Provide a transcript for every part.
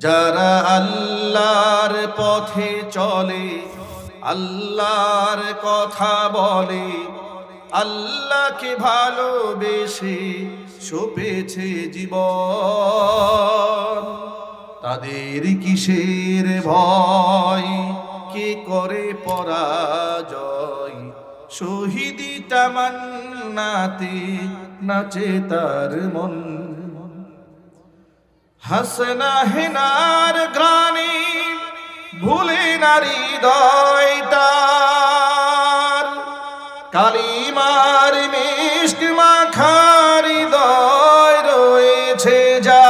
যারা আল্লাহর পথে চলে, আল্লাহর কথা বলে, আল্লাহকে ভালোবেসে সপেছে জীবন। তাদের কিসের ভয়? কে করে পরাজয়? শহীদি তামান্নাতে নাচে তার মন। হাসনা হেনার গ্রানি ভুলে নারী দয়টার কালিমার মিষ্টি মাখার দয় রয়েছে যা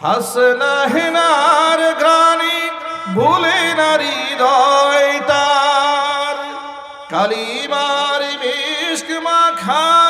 হাসনা হেনার গ্রানি ভুলে নারী দয়টার কালিমার মিষ্টি মাখার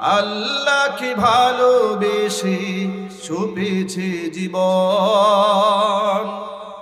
আল্লাহকে ভালোবেসে ছুপেছে জীবন?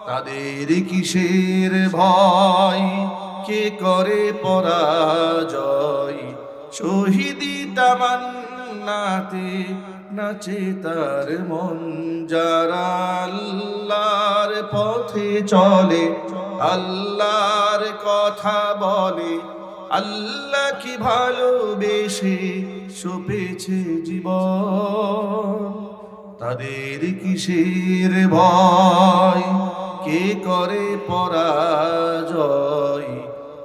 তাদের কিসের ভয়? কে করে পরাজয়? শহীদি তামান্নাতে নাচে তার মন। যারা আল্লাহর পথে চলে, আল্লাহর কথা বলে আল্লাহ কি ভালোবেসে সপেছে জীবন? তাদের কিসের ভয়? কে করে পরাজয়?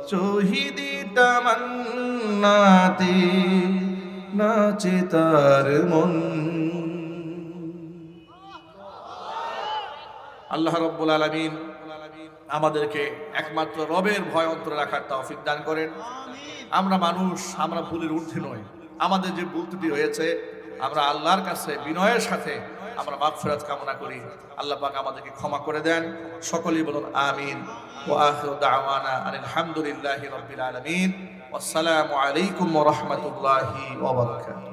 শহীদি তামান্নাতে নাচে তার মন। আল্লাহ রব্বুল আলমিন আমাদেরকে একমাত্র রবের ভয় অন্তরে রাখার তৌফিক দান করেন। আমরা মানুষ, আমরা ভুলের ঊর্ধ্বে নই। আমাদের যে ভুল ত্রুটি হয়েছে, আমরা আল্লাহর কাছে বিনয়ের সাথে আমরা মাগফিরাত কামনা করি। আল্লাহ পাক আমাদেরকে ক্ষমা করে দেন। সকলেই বলুন আমিন। ওয়া আখিরু দাওয়ানা আলহামদুলিল্লাহি রাব্বিল আলামিন। ওয়াসসালামু আলাইকুম ওয়া রাহমাতুল্লাহি ওয়া বারাকাতুহু।